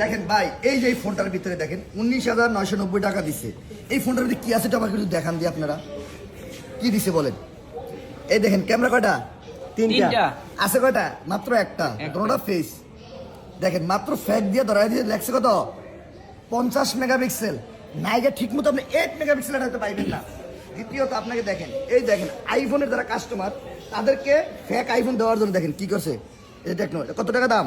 দেখেন ভাই এই যে এই ফোনটার ভিতরে দেখেন উনিশ হাজার নয়শো নব্বই টাকা দিছে। এই ফোনটার ভিতরে কি আছে আমাকে একটু দেখান দিয়ে আপনারা। কি দিছে বলেন? এই দেখেন ক্যামেরা কয়টা? তিনটা। আছে কয়টা? মাত্র একটা। দুটোটা ফেস দেখেন মাত্র ফ্যাক দিয়ে ধরা দিয়ে লেখছে কত? পঞ্চাশ মেগাপিক্সেল। নাইগা ঠিক মতো আপনি এইট মেগাপিক্সেল হয়তো পাইবেন না। দ্বিতীয়ত আপনাকে দেখেন এই দেখেন আইফোনের যারা কাস্টমার তাদেরকে ফ্যাক আইফোন দেওয়ার জন্য দেখেন কি করছে? এই টেকনো কত টাকা দাম?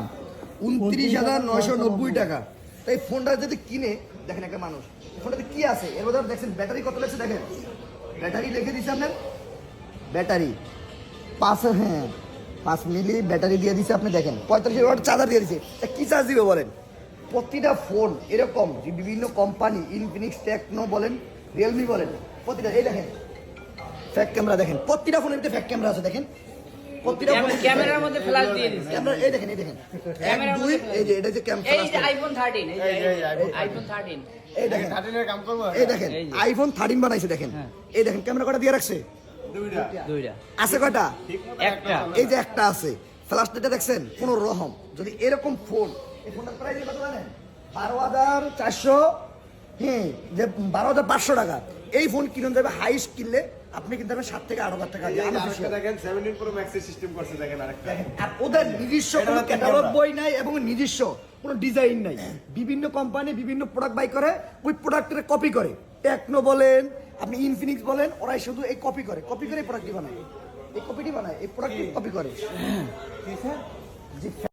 উনত্রিশ হাজার নয়শো নব্বই টাকা। তাই ফোনটা যদি কিনে দেখেন একটা মানুষ ফোনটাতে কি আছে? এর মধ্যে দেখছেন ব্যাটারি কত লেগেছে দেখেন? ব্যাটারি লিখে দিচ্ছে আপনার? ব্যাটারি। পাঁচ হ্যাঁ পাঁচ মিলি ব্যাটারি দিয়ে দিছে আপনি দেখেন। পঁয়তাল্লিশ ওয়াট চার্জার দিয়ে দিছে। তা কি চার্জ দিবে বলেন? প্রতিটা ফোন এরকম যে বিভিন্ন কোম্পানি ইনফিনিক্স টেকনো বলেন রিয়েলমি বলেন প্রতিটা এই দেখেন ফ্যাক ক্যামেরা দেখেন প্রতিটা ফোনের ভিতরে ফ্যাক ক্যামেরা আছে দেখেন। ক্যামেরার মধ্যে দিয়ে। ক্যামেরা এই দেখেন এই দেখেন। এক দুই এই যে এটা যে ক্যামেরা এই যে আইফোন এই যে এই দেখেন। থার্টিনের কাম করব? এই দেখেন আইফোন থার্টিন বানাইছে দেখেন। হ্যাঁ। এই দেখেন ক্যামেরা কটা দিয়ে রাখছে? দুইটা। দুইটা। আছে মতো একটা। এই যে একটা আছে। ফ্ল্যাশ লাইটটা দেখছেন? কোন রহম। যদি এরকম ফোন এই ফোনটার প্রাইস কত জানেন? বারো হাজার চারশো হ্যাঁ যে বারো হাজার পাঁচশো টাকা। এই ফোন কিনুন যাবে হাইস্ট কিনলে আপনি কিনতে পারবেন সাত থেকে আট হাজার টাকা। দেখেন সেভেন্টিন প্রো ম্যাক্সের সিস্টেম করছে দেখেন আরেকটা। আর ওদের নিজস্ব কোনো ক্যাটালগ বই নাই এবং নিজস্ব কোনো ডিজাইন নাই। বিভিন্ন কোম্পানি বিভিন্ন প্রোডাক্ট বাই করে ওই প্রোডাক্টের কপি করে। টেকনো বলেন আপনি ইনফিনিক্স বলেন ওরাই শুধু এই কপি করে। কপি করে প্রোডাক্টটি বানায়। এই কপিটি বানায় এই প্রোডাক্টটি কপি করে। জি